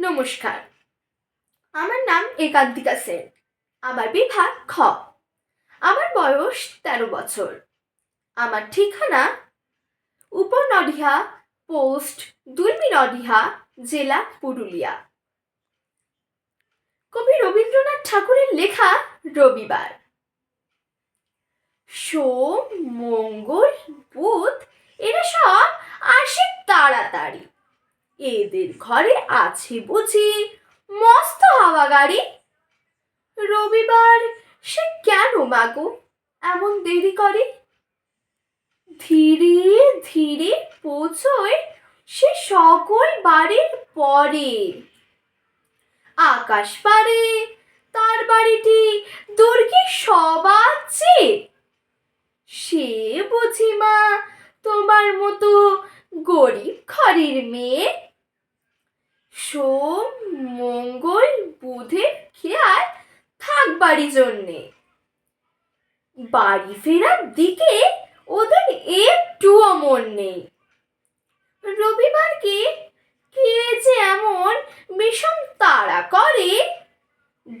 নমস্কার। আমার নাম একান্তিকা সেন। আমার বিভাগ খ। আমার বয়স তেরো বছর। আমার ঠিকানা উপনডিহা, পোস্ট দুলমি নডিহা জেলা পুরুলিয়া। কবি রবীন্দ্রনাথ ঠাকুরের লেখা রবিবার। সোম, মঙ্গল, বুধ, এরা সব আসে তাড়াতাড়ি। এদের ঘরে আছে বুঝি। মস্ত হাওয়া গাড়ি। রবিবার, সে কেন মাগো এমন দেরি করে? ধীরে ধীরে পৌঁছয় সে সকল বাড়ির পরে। আকাশ পারে, তার বাড়িটি দুর্গে সবার চেয়ে। সে বুঝি মা, তোমার মতো গরিব ঘরের মেয়ে সোম, মঙ্গল, বুধের খেয়াল থাকবারই জন্যে। বাড়ি ফেরার দিকে ওদের একটুও মন নেই। রবিবারকে কে? যে এমন বিষম তাড়া করে?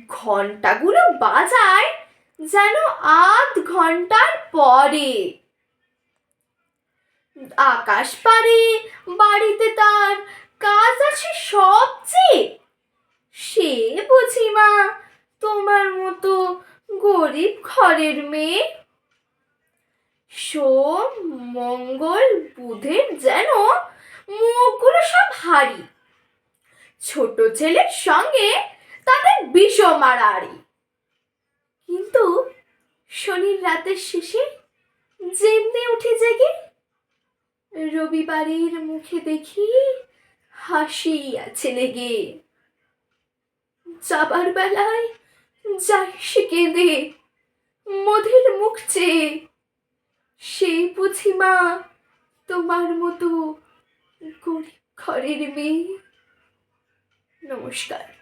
ঘন্টাগুলো বাজায় যেন আধ ঘণ্টার পরে। আকাশ পারে বাড়িতে তার কাজ আছে সবচেয়ে সে বুঝি মা, তোমার মতো গরিব ঘরের মেয়ে। সোম, মঙ্গল, বুধের যেন মুখগুলো সব হারি ছোট ছেলের সঙ্গে তাদের বিষ মারারি কিন্তু শনির রাতের শেষে যেমনি উঠে জেগে, রবিবারের মুখে দেখি হাসি আছে লেগে যাবার বেলায় যাই সে কেঁদে, মধের মুখ চেয়ে। সেই বুঝি মা, তোমার মতো গরিব ঘরের মেয়ে। নমস্কার।